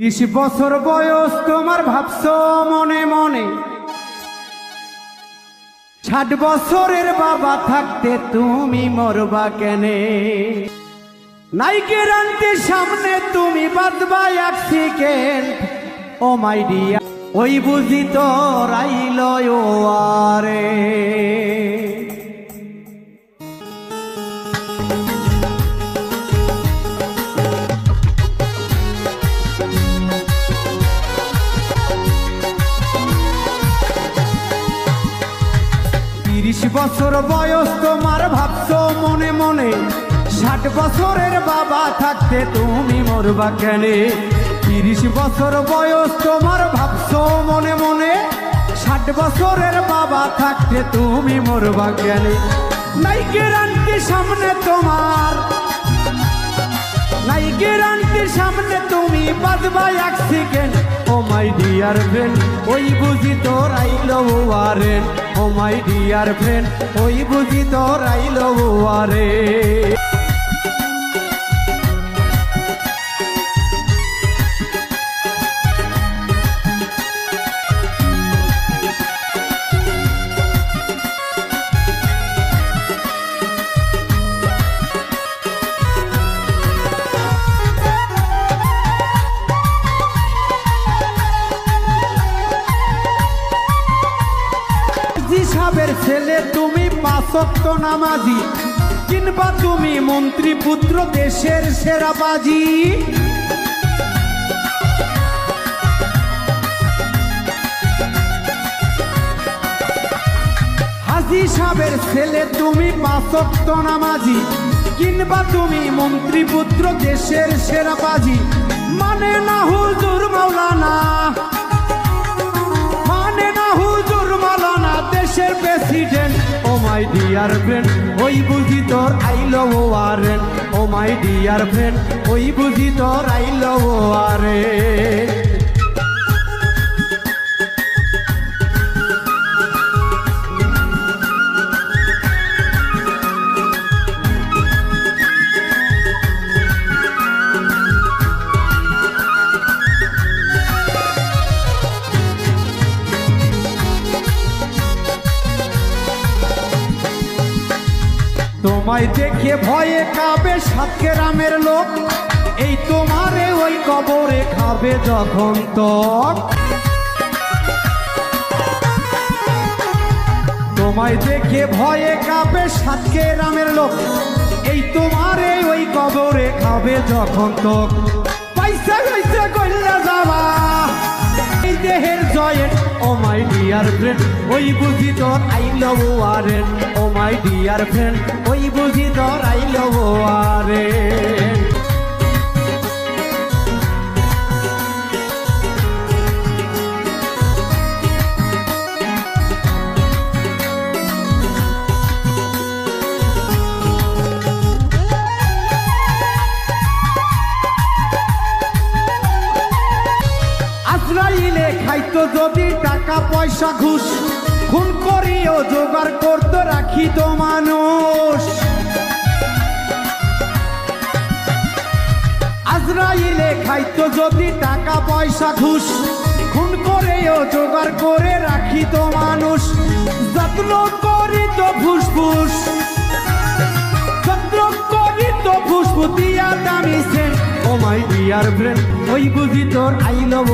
ত্রিশ বছর বয়স তোমার ভাবছ মনে মনে। ষাট বছরের বাবা থাকতে তুমি মরবা কেনে? নাই গ্যারান্টি সামনে তুমি বাদবা এক সেকেন্ড ও মাই ডিয়া ওই বুঝি তো রাইল ও আরে। বছর বয়স তোমার ভাবছ মনে মনে। ষাট বছরের বাবা থাকতে তুমি মরবা কেনে? তিরিশ বছর বয়স তোমার ভাবছ মনে মনে। ষাট বছরের বাবা থাকতে তুমি মরবা কেনে? নাই গ্যারান্টি সামনে তোমার। নাই গ্যারান্টির সামনে তুমি বাজবা এক ও মাই ডিয়ার ফ্রেন্ড, ওই বুঝি তোর আইল ওয়ারে ও মাই ডিয়ার ফ্রেন্ড, ওই বুঝি তোর আইল আরে ছেলে তুমি পাঁচক্ত নামাজি, কিংবা তুমি মন্ত্রী পুত্র দেশের সেরা বাজি সাহেবের ছেলে তুমি পাঁচক্ত নামাজি, কিংবা তুমি মন্ত্রী পুত্র দেশের সেরা বাজি মানে না হুজুর মাওলানা? ডিয়ার ফ্রেন্ড ওই বুঝি তোর আইল ও আরেন ও মাই ডিয়ার ফ্রেন্ড ওই বুঝি তোর আইল ও আরে তোমায় দেখে ভয়ে কাবে সাত গ্রামের লোক। এই তোমারে ওই কবরে খাবে যখন তক তোমায় দেখে ভয়ে কাবে সাতকে গ্রামের লোক। এই তোমারে ওই কবরে খাবে যখন তক পয়সা পয়সা কইলা দেহের joint, O my dear friend, ওই বুঝি তোর আই লভ আরে ও মাই ডিয়ার ফ্রেন্ড, ওই বুঝি তোর আই লভ আরে খাইতো যদি টাকা, পয়সা, ঘুষ খুন করিও, জোগাড় করতো রাখিত মানুষ। আজরাইলে খাইতো যদি টাকা, পয়সা, ঘুষ খুন করেও, জোগাড় করে রাখিত মানুষ। যত্ন করিত ফুসফুস। যত্ন করিত দামি সেন। ও মাই ডিয়ার ফ্রেন্ড, ওই বুঝি তোর আই লভ